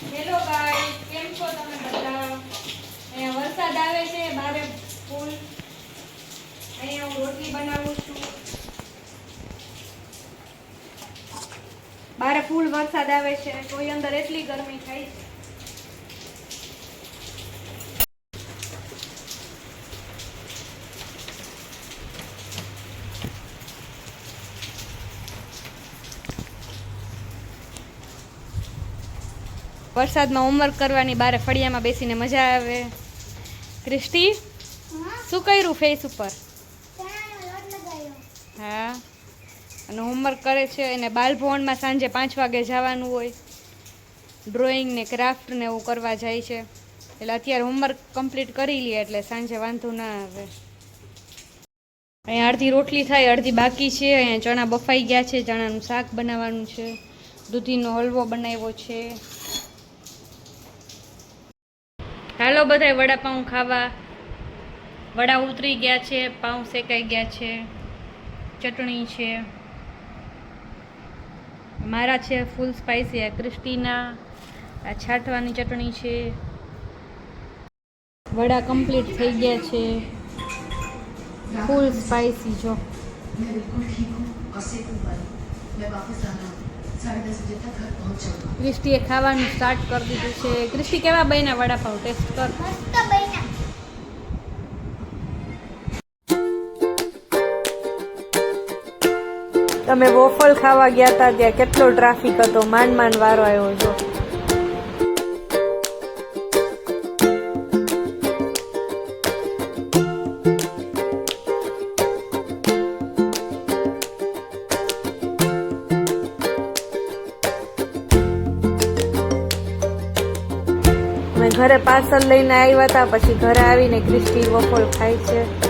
Hello guys કેમ છો તમે બધા? અહીંયા વરસાદ આવે છે, બારે ફૂલ. અહીંયા હું રોટલી બનાવું છું. બારે ફૂલ વરસાદ આવે છે કોઈ અંદર એટલી ગરમી થાય છે. વરસાદમાં હોમવર્ક કરવાની બારે ફળિયામાં બેસીને મજા આવે. ક્રિસ્ટી શું કર્યું ફેસ ઉપર? હા. અને હોમવર્ક કરે છે એને બાલભવનમાં સાંજે પાંચ વાગે જવાનું હોય. ડ્રોઈંગ ને ક્રાફ્ટ ને એવું કરવા જાય છે. એટલે અત્યારે હોમવર્ક કમ્પ્લીટ કરી લે એટલે સાંજે વાંધો ના આવે. અહીંયા અડધી રોટલી થાય અડધી બાકી છે. અહીંયા ચણા બફાઈ ગયા છે ચણાનું શાક બનાવવાનું છે. દૂધીનો હલવો બનાવ્યો છે. હાલો બધાય, વડાપાઉં ખાવા. વડા ઉતરી ગયા છે, પાઉં શેકાઈ ગયા છે, ચટણી છે. મારા છે ફૂલ સ્પાઇસી આ ક્રિસ્ટીના, આ છાંટવાની ચટણી છે. વડા કમ્પ્લીટ થઈ ગયા છે. ફૂલ સ્પાઇસી જો. ક્રિસ્ટીએ ખાવાનું સ્ટાર્ટ કરી દીધું છે. ક્રિસ્ટી કેવા બન્યા વડાપાઉં ટેસ્ટ કર. તમે વોફલ ખાવા ગયા હતા ત્યાં કેટલો ટ્રાફિક હતો? માંડ માંડ વારો આવ્યો છો ઘરે પાર્સલ લઈને આવ્યા હતા પછી ઘરે આવીને ક્રિસ્ટી વફોલ ખાય છે.